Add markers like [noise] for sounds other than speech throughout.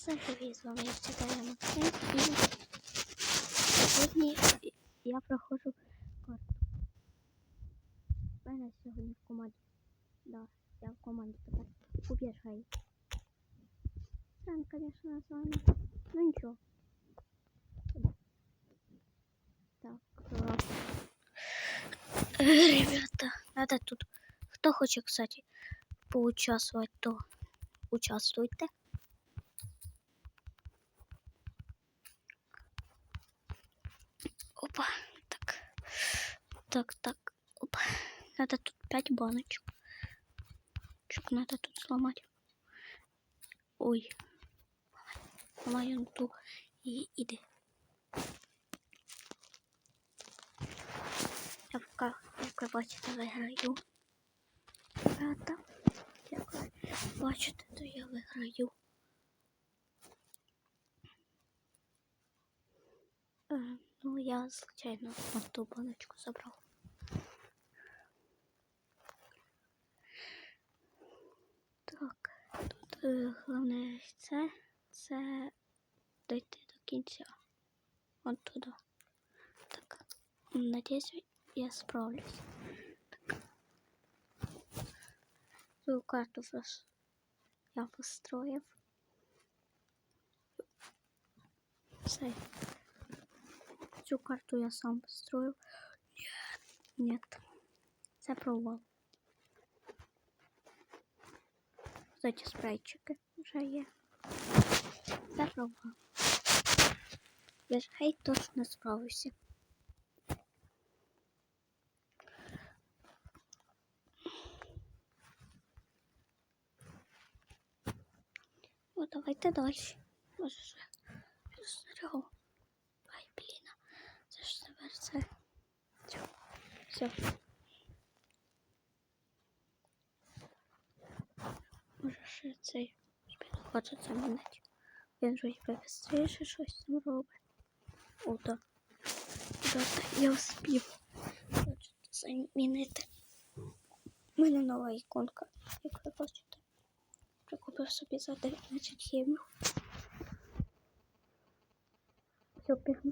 Все привіт, з вами я читаю Максим і сьогодні я проходжу карту. У мене сьогодні в команді. Да, я в команді тепер. Убіжай. Там, звісно, з вами. Ну нічого. Так. е, Ребята, надо тут. Хто хоче, кстати, поучаствовать, то участвуйте. Опа, так. Так, так. Опа. Надо тут пять баночек. Чук надо тут сломать. Ой. Ломаю ту и иди. Я як ви бачите, виграю. Рада. Ви бачите, то я виграю. Е, Ну, я, звичайно, от ту баночку забрав. Так, тут е, головне це, це дойти до кінця. От туди. Так, надіюсь, я справлюсь. Так. Цю карту я построїв. Все. Цю карту я сам построил. Нет. Це провал. Кстати, спрайчики вже є. Це. Я ж хай точно справився. О, давайте далі. Може, вже зрягу. Ай, блін. Це ж тепер це. Все. Все. Може ще цей хоче це мінити. Він же швидше щось там робить. О, да. Да, я успів. Хочете замінити. У мене нова іконка, як ви бачите. Прикупив собі за 19 євро. Все, бігну.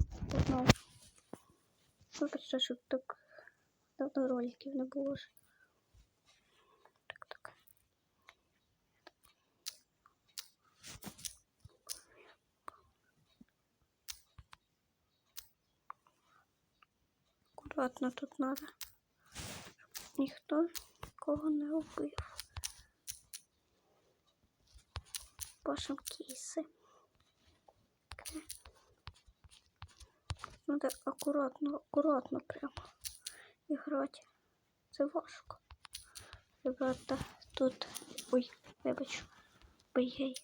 Вибачте, що так давно роликів не було. Так, так. Аккуратно тут. Щоб ніхто нікого не убив. Пошем кейси. Надо акуратно, акуратно прямо іграти. Це важко. Ребята, тут. Ой, вибачу. Бей.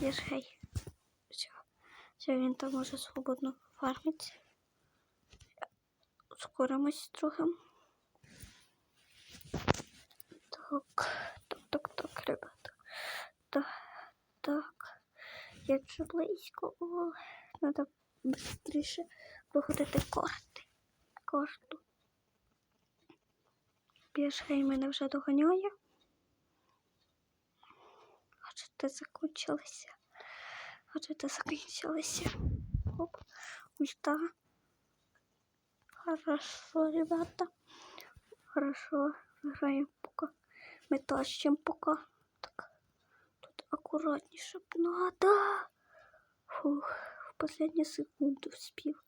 Я ж гей. Все. Все, він там може свободно фармити. Ускоримось трохи. Так, так, так, так, ребята. Так, так. Я вже близько. О, надо швидше проходити карти. Карту. Біжгей мене вже доганяє. Хоче те закінчилося. Хоче те закінчилося. Оп. Ось так. Хорошо, ребята. Хорошо. Граємо пока. Ми тащимо пока. Так. Тут акуратніше надо. Фух, в последнюю секунду вспів.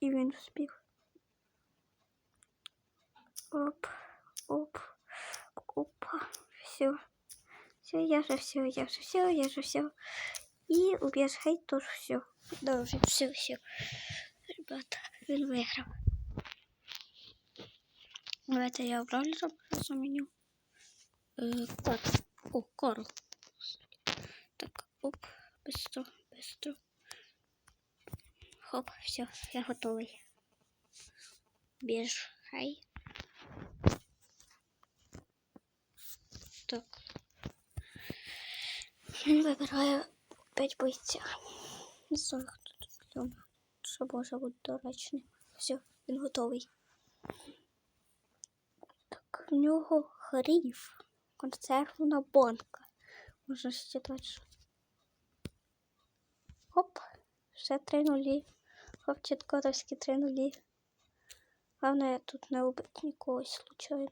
І він вспів. Оп, оп, опа, все. Все, я же все, я же все, я же все. И убьешь хейт тоже все. Да, уже все, все. Ребята, він виграв. Давайте я бравлера заменю. Э, так, о, Карл. Так, оп, быстро, быстро. Хоп, все, я готовий. Біж, хай. Так. Він вибирає 5 бойця. Не знаю, хто тут вдома. Що може бути доречним. Все, він готовий. Так. в нього хрів. Консервна банка. Можна ще точно. Оп, ще три нулі. Хлопчик котовські три нулі. Головне, тут не убить нікого случайно.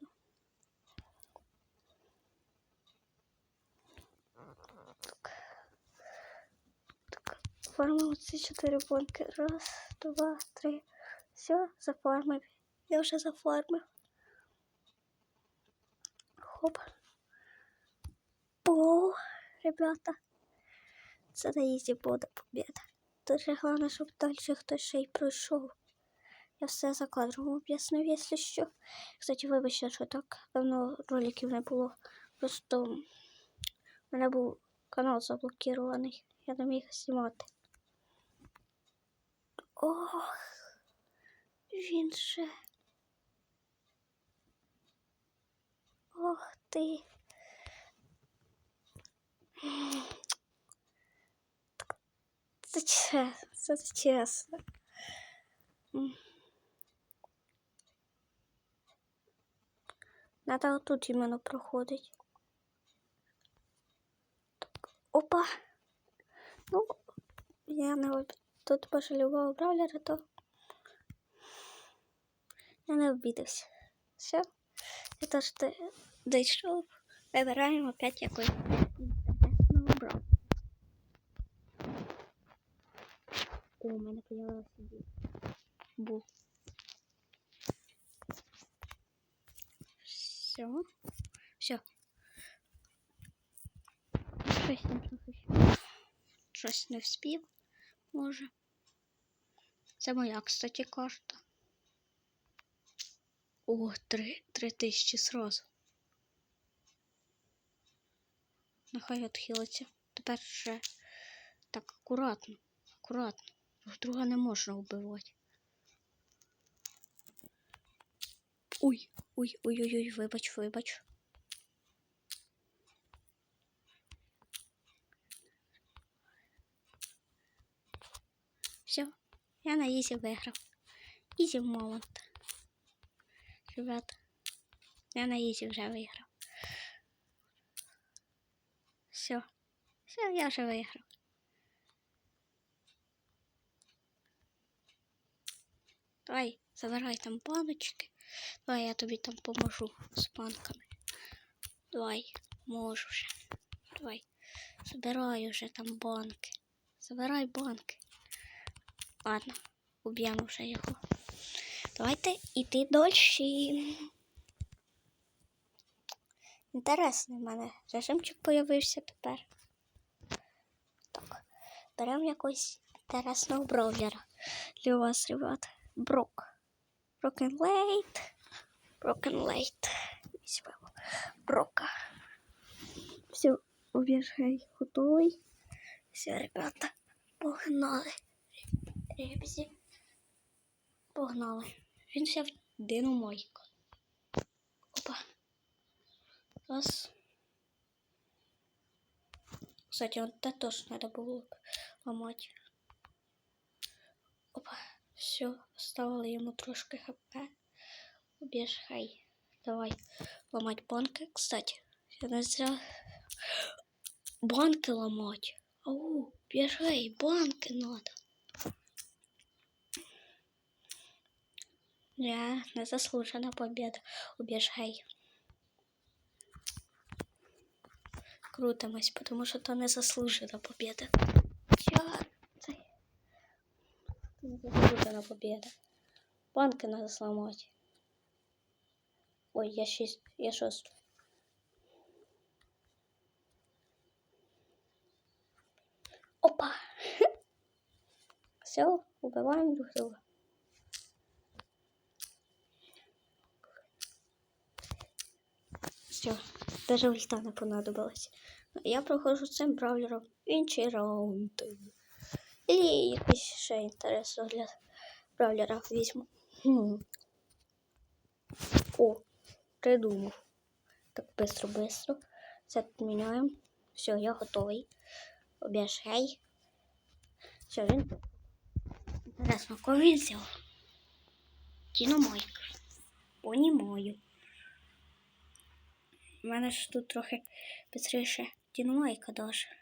Так. Так, формуємо ці чотири банки. Раз, два, три. Все, заформив. Я вже заформив. Хоп. О, ребята. Це на ізі буде побіда. Дуже головне, щоб далі хтось ще й пройшов. Я все за кадром об'яснив, якщо що. Кстати, вибачте, що так давно роликів не було. Просто в мене був канал заблокірований. Я не міг знімати. Ох, він же. Ох ти. Це чесно, це чесно. Надо отут іменно проходить. Так, опа. Ну, я не тут пошалював бравлера, то я не обідався. Все. Я теж те- дійшов. Вибираємо опять якось інтересного бравлера. О, у мене появилася. Бу. Все. Все. Щось не трохи. Щось не вспів, може. Це моя, кстати, карта. О, три, три тисячі сразу. Нехай відхилиться. Тепер ще так акуратно, акуратно. Друг друга не можна вбивати. Ой, ой, ой, ой, ой, вибач, вибач. Все, я на Ізі виграв. Ізі момент. Ребята, я на Ізі вже виграв. Все, все, я вже виграв. Давай, забирай там баночки. Давай я тобі там поможу з банками. Давай, можу вже. Давай. Забирай вже там банки. Забирай банки. Ладно, уб'ємо вже його. Давайте йти далі. Інтересний в мене режимчик появився тепер. Так, беремо якогось інтересного броулера для вас, ребят. Брок. Late. Broken Late. Візьмемо Брока. Все, обіжай, готовий. Все, ребята, погнали. Ребзі. Погнали. Він взяв динамайку. Опа. Раз. Кстати, вот это тоже надо было ломать. Опа. Все, оставила ему трошки хп. Убежай. Давай ломать банки. Кстати, я не зря банки ломать. Ау, бежай, банки надо. Я незаслужена победа. Убежай. Крутимось, потому что то незаслужена победа. Чё? Це Незаслужена победа. Банки надо сломать. Ой, я шесть, я шесть. Опа! Все, убиваем друг друга. Все, даже ульта не понадобилась. Я проходжу цим бравлером інший раунд. І якийсь ще інтересно для бравлера візьму. Хм. О, придумав. Так, быстро, быстро. Це міняємо. Все, я готовий. Обіжай. Все, він тут. Інтересно, кого він взяв? Дінамайк. Понімаю. У мене ж тут трохи бистріше дінамайка даже.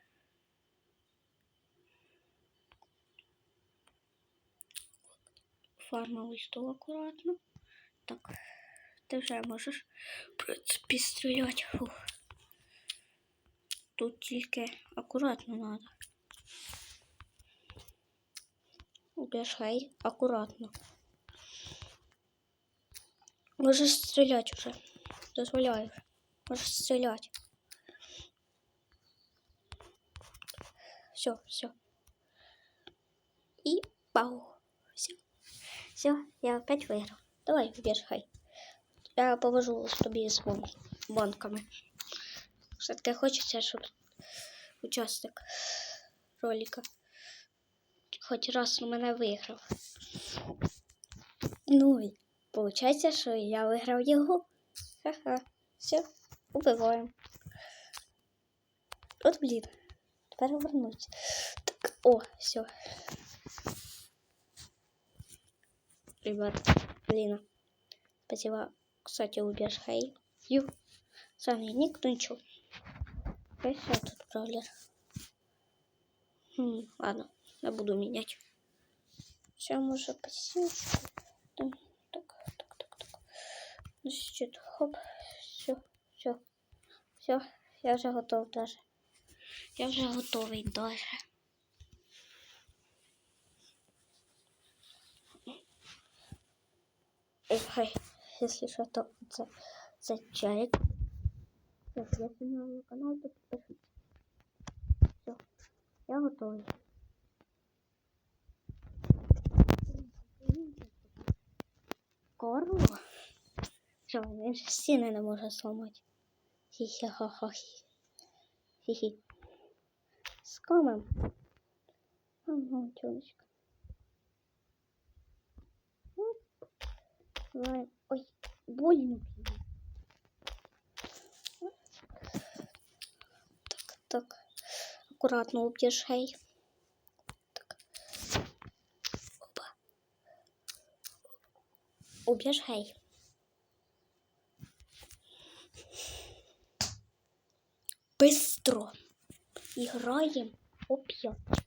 Фармовий стол акуратно. Так, ти вже можеш в принципі стріляти. Фух. Тут тільки акуратно надо. Убежай акуратно. Можеш стріляти вже. Дозволяю. Можеш стріляти. Все, все. И пау. Все. Я опять выиграл. Давай, убежай. Я повожу з тобі з банками. Все-таки хочеться, щоб учасник ролика хоч раз у мене виграв. Ну і виходить, що я виграв його. Ха-ха. Все, убиваємо. От блін. Тепер вернуться. Так, о, все. Ребят, блин. Спасибо. Кстати, убежай. Ю. Сами никто ничего. Хорошо тут бrawлер. Хм, ладно, я буду менять. Все, может посильнее. Так, так, так, так, так. Значит, хоп. Все, все, все. Я уже готов даже. Я уже готовый даже. Эй, если что, то за, за чайк. Если на мой канал, то подпишитесь. Все, я готовый. Корло? Що, він ж стіни не може зламати. Хі-хі-ха-ха-хі. Хі-хі. З комом. Ага, тёлочка. Ой, больно. Так, так. Аккуратно об'їжджай. Так. Опа. Об'їжджай. Быстро. Играем оп'ять.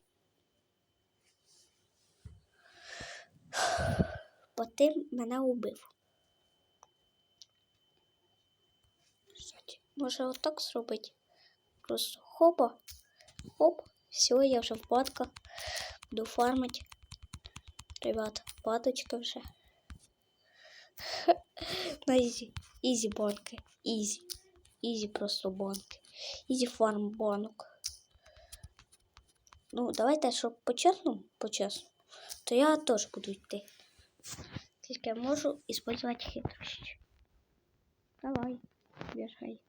Ти мене убив. Може отак зробити? Просто хопа, хоп, все, я вже в банках. Буду фармить. Ребят, баночка вже. [laughs] На ізі. Ізі банки. Ізі. Ізі просто банки. Ізі фарм банок. Ну, давайте, щоб по-чесному, по-чесному, то я теж буду йти. Тільки можу использовать хитрощі. Давай, бежай.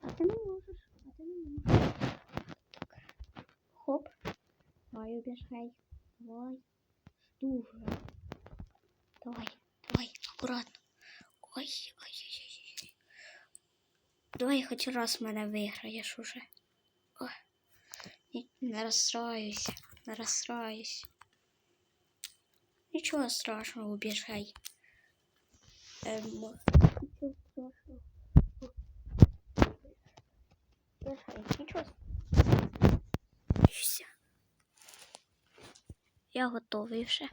А ти не можеш, а ти не можеш. Так. Хоп. Давай, убежай. Давай. Жду вже. Давай, давай, аккуратно. Ой, ой, ой, ой, ой. Давай хоч раз мене виграєш уже. Ой. Ні, Не розстраюся, не розстраюсь. Нічого страшного, убежай. Ем, нічого страшного. Убежай, нічого. Все. Я готовий вже.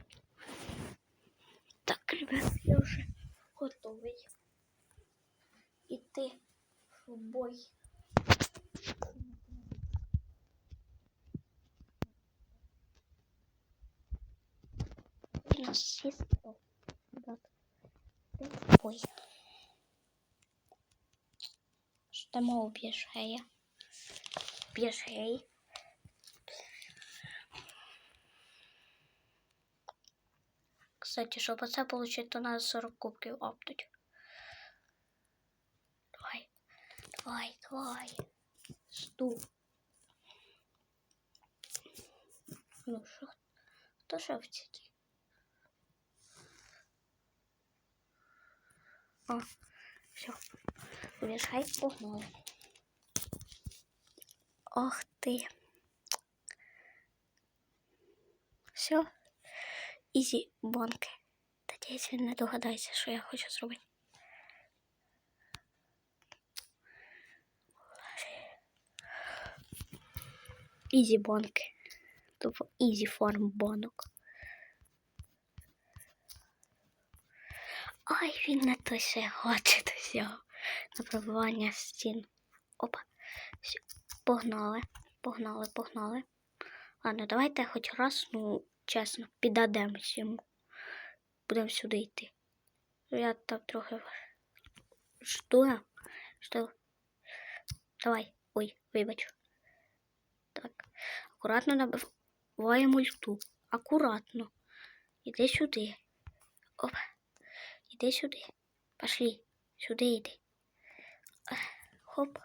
Так, ребят, я вже готовий. Іти в бой. У нас есть стол. Ребят, іти в бой. Ждемо об'їжджає. Об'їжджає. Кстати, щоб оце получить, то надо 40 кубків оптуть. Давай, давай, давай. Жду. Ну що, хто ще А, О, все. Вешай, погнали. Ох ты. Все. Ізі банк. Надіюсь, він не догадається, что я хочу сделать, Ізі банк, тупо ізі форм бонок. Він не то ще хоче до цього. На пробивання стін. Опа. Погнали, погнали, погнали. Ладно, давайте хоч раз, ну, чесно, піддадемось йому. Будемо сюди йти. Я там трохи жду. Жду. Давай. Ой, вибач. Так. Акуратно набиваємо ульту. Акуратно. Іди сюди. Опа. Іди сюди. Пошли. Сюди йди. Хоп.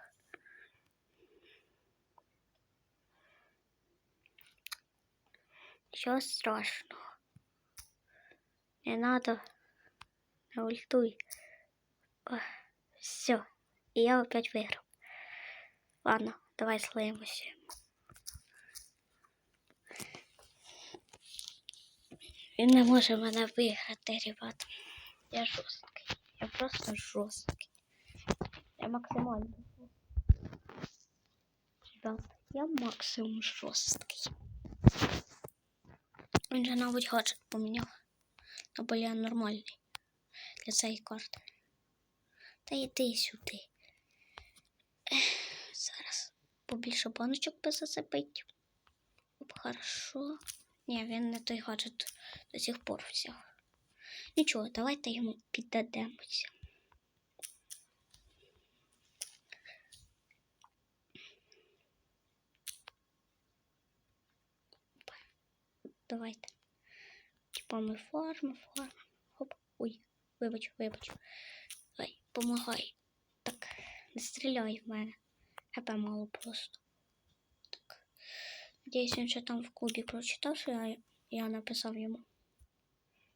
Ничего страшного. Не надо. Не ультуй. Все. И я опять выиграл. Ладно, давай слоимся. Він не може мене виграти, ребят. Я жорсткий. Я просто жорсткий. Я максимально. Ребят, я максимум жорсткий. Він же, мабуть, гаджет поміняв. Або я нормальний для цієї карти. Та йди сюди. Зараз побільше баночок би засипить. Оп, Хорошо. Ні, він не той гаджет до сих пор взяв. Нічого, давайте йому піддадемося. Давайте. Типа ми фарми, фарми. Хоп. Ой, вибач, вибач. Ай, помагай. Так, не стріляй в мене. ХП мало просто. Так. Надіюсь, він ще там в клубі прочитав, що я, я написав йому.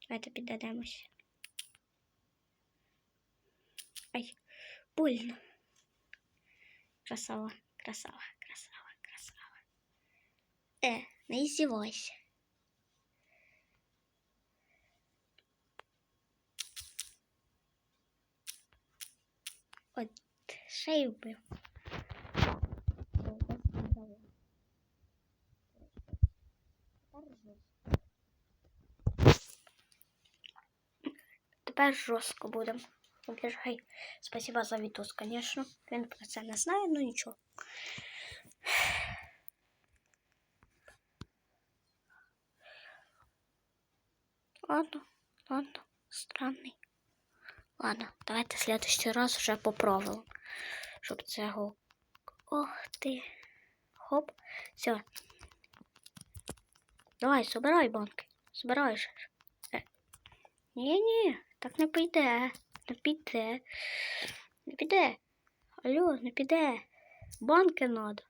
Давайте піддадемось. Ай, больно. Красава, красава, красава, красава. Е, не издевайся. От, шею вбив. Тепер жорстко будемо. Обіжай. Спасибо за відос, звісно. Він про це не знає, ну. Ладно, ладно, странний. Ладно, давайте в следующий раз вже по правилам. Щоб цього. Ох ти. Хоп. Все. Давай, собирай банки. Собираєш. Е. Ні-ні, так не піде. Не піде. Не піде. Алло, не піде. Банки надо.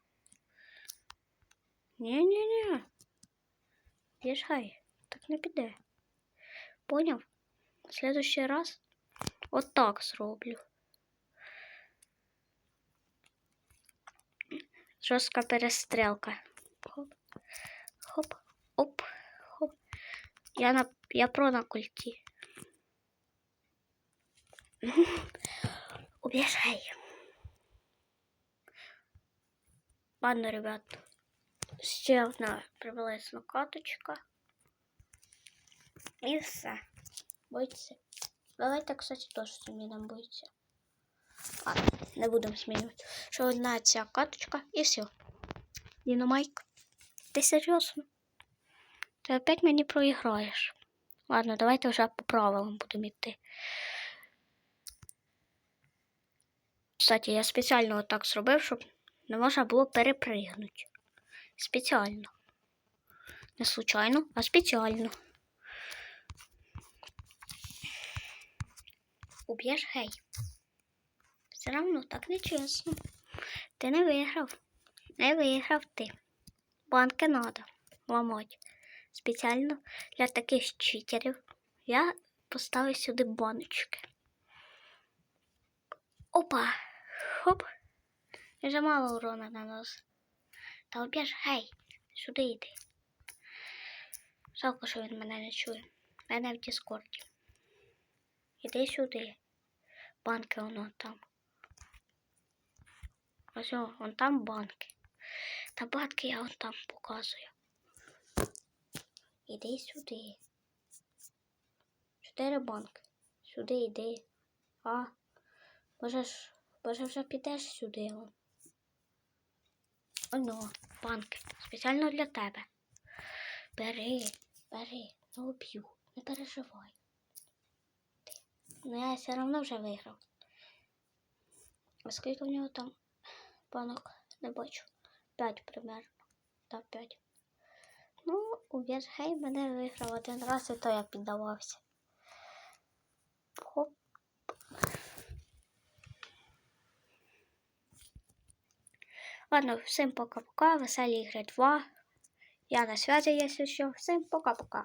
Ні-ні-ні. Їжай. Так не піде. Поняв? В следующий раз от так зроблю. Жорстка перестрілка. Хоп, хоп, оп, хоп. Я на я про на культі. [laughs] Убежай. Ладно, ребят. Ще одна приблизна каточка. І все. Боїться. Давайте, кстати, теж змінимо боїться. Ладно, не будемо змінювати. Ще одна ця каточка і все. Динамайк. Ти серйозно? Ти опять мені проіграєш. Ладно, давайте вже по правилам будемо йти. Кстати, я спеціально отак зробив, щоб не можна було перепригнути. Спеціально. Не случайно, а спеціально. Уб'єш гей. Все равно так нечесно. Ти не виграв. Не виграв ти. Банки надо ламати. Спеціально для таких читерів я поставив сюди баночки. Опа! Хоп! Я вже мало урона нанос. Та об'єж, гей, сюди йди. Жалко, що він мене не чує. Мене в Діскорді. Іди сюди. Банки воно там. Ось, о, вон там банки. Та банки я вон там показую. Іди сюди. Чотири банки. Сюди йди. А? Може ж, може вже підеш сюди. Оно, банки. Спеціально для тебе. Бери, бери, не уб'ю, не переживай. Ну я все одно вже виграв. А скільки в нього там банок? Не бачу. П'ять примерно. Так, п'ять. Ну, у Віргей мене виграв один раз, і то я піддавався. Хоп. Ладно, всім пока-пока. Веселі ігри 2. Я на связи, якщо що. Всім пока-пока.